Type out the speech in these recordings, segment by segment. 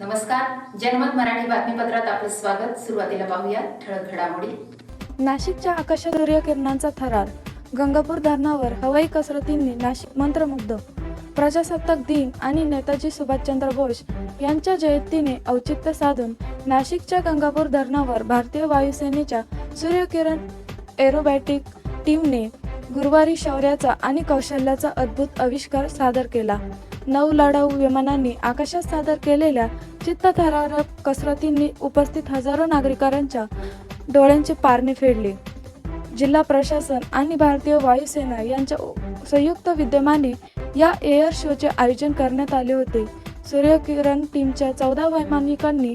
नमस्कार. जनमत मराठी बातमीपत्रात आपलं स्वागत. सुरुवातीला पाहूया ठळक घडामोडी. नाशिकच्या आकाशात सूर्यकिरणांचा थरार. गंगापूर धरणावर हवाई कसरतींनी नाशिक मंत्रमुग्ध. प्रजासत्ताक दिन आणि नेताजी सुभाषचंद्र बोस यांच्या जयंतीने औचित्य साधून नाशिकच्या गंगापूर धरणावर भारतीय वायुसेनेच्या सूर्यकिरण एरोबॅटिक टीमने गुरुवारी शौर्याचा आणि कौशल्याचा अद्भुत आविष्कार सादर केला. नऊ लढाऊ विमानांनी आकाशात सादर केलेल्या चित्तथरारक कसरतींनी उपस्थित हजारो नागरिकांच्या डोळ्यांचे पारणे फेडले. जिल्हा प्रशासन आणि भारतीय वायुसेना यांच्या संयुक्त विद्यमाने या एअर शोचे आयोजन करण्यात आले होते. सूर्यकिरण टीमच्या चौदा वैमानिकांनी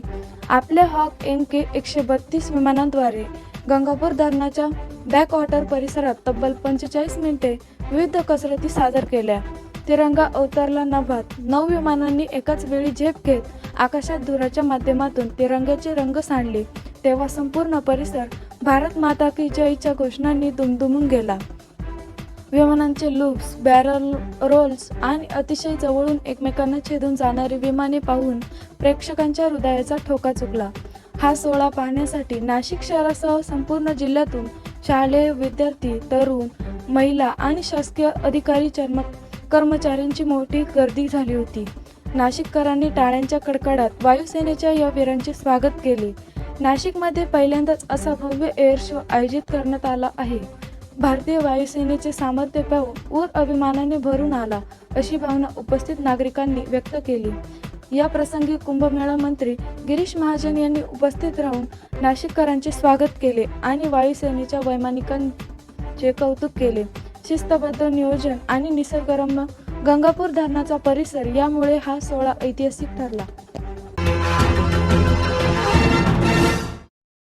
आपल्या हॉक एम के एकशे बत्तीस विमानांद्वारे गंगापूर धरणाच्या बॅकवॉटर परिसरात तब्बल पंचेचाळीस मिनिटे विविध कसरती सादर केल्या. तिरंगा अवतरला नभात नऊ विमानांनी एकाच वेळी झेप घेत आकाशात धुराच्या माध्यमातून तिरंग्याचे रंग सांडले. तेव्हा संपूर्ण परिसर भारत माता की जयच्या घोषणांनी दुमदुमून गेला. विमानांचे लूप्स बॅरल रोल्स आणि अतिशय जवळून एकमेकांना छेदून जाणारी विमाने पाहून प्रेक्षकांच्या हृदयाचा ठोका चुकला. हा सोहळा पाहण्यासाठी नाशिक शहरासह संपूर्ण जिल्ह्यातून शालेय विद्यार्थी तरुण महिला आणि शासकीय अधिकारी चर्म कर्मचाऱ्यांची मोठी गर्दी झाली होती. नाशिककरांनी टाळ्यांच्या कडकडात वायुसेनेच्या या वीरांचे स्वागत केले. नाशिकमध्ये पहिल्यांदाच असा भव्य एअर शो आयोजित करण्यात आला आहे. भारतीय वायुसेनेचे सामर्थ्य पाहून ऊर अभिमानाने भरून आला अशी भावना उपस्थित नागरिकांनी व्यक्त केली. या प्रसंगी कुंभमेळा मंत्री गिरीश महाजन यांनी उपस्थित राहून नाशिककरांचे स्वागत केले आणि वायुसेनेच्या वैमानिकांचे कौतुक केले. शिस्तबद्ध नियोजन आणि निसर्गरम्य गंगापूर धरणाचा परिसर यामुळे हा सोहळा ऐतिहासिक ठरला.